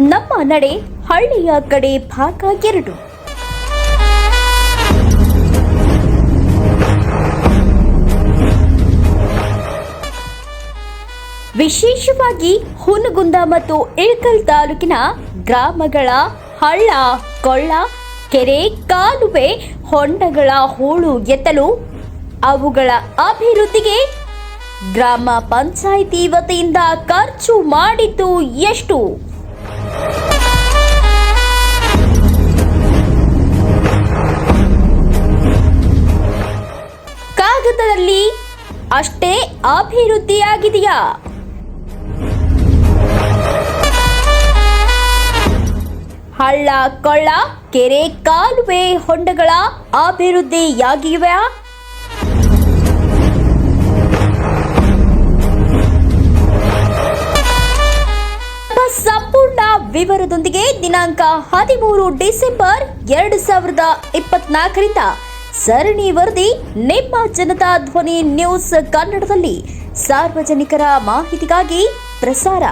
ನಡೆ ಹಳ್ಳಿಯ ಕಡೆ ಭಾಗ ಎರಡು. ವಿಶೇಷವಾಗಿ ಹುನಗುಂದ ಮತ್ತು ಇಳಕಲ್ ತಾಲೂಕಿನ ಗ್ರಾಮಗಳ ಹಳ್ಳ, ಕೊಳ್ಳ, ಕೆರೆ, ಕಾಲುವೆ, ಹೊಂಡಗಳ ಹೂಳು ಎತ್ತಲು ಅವುಗಳ ಅಭಿವೃದ್ಧಿಗೆ ಗ್ರಾಮ ಪಂಚಾಯಿತಿ ವತಿಯಿಂದ ಖರ್ಚು ಮಾಡಿದ್ದು ಎಷ್ಟು? ಕಾಗದದಲ್ಲಿ ಅಷ್ಟೇ ಅಭಿವೃದ್ಧಿಯಾಗಿದೆಯಾ? ಹಳ್ಳ, ಕೊಳ್ಳ, ಕೆರೆ, ಕಾಲುವೆ ಹೊಂಡಗಳ ಅಭಿವೃದ್ಧಿಯಾಗಿವೆ ಸಂಪೂರ್ಣ ವಿವರದೊಂದಿಗೆ ದಿನಾಂಕ ಹದಿಮೂರು ಡಿಸೆಂಬರ್ ಎರಡು ಸಾವಿರದ ಇಪ್ಪತ್ನಾಲ್ಕರಿಂದ ಸರಣಿ ವರದಿ ನಿಮ್ಮ ಜನತಾ ಧ್ವನಿ ನ್ಯೂಸ್ ಕನ್ನಡದಲ್ಲಿ ಸಾರ್ವಜನಿಕರ ಮಾಹಿತಿಗಾಗಿ ಪ್ರಸಾರ.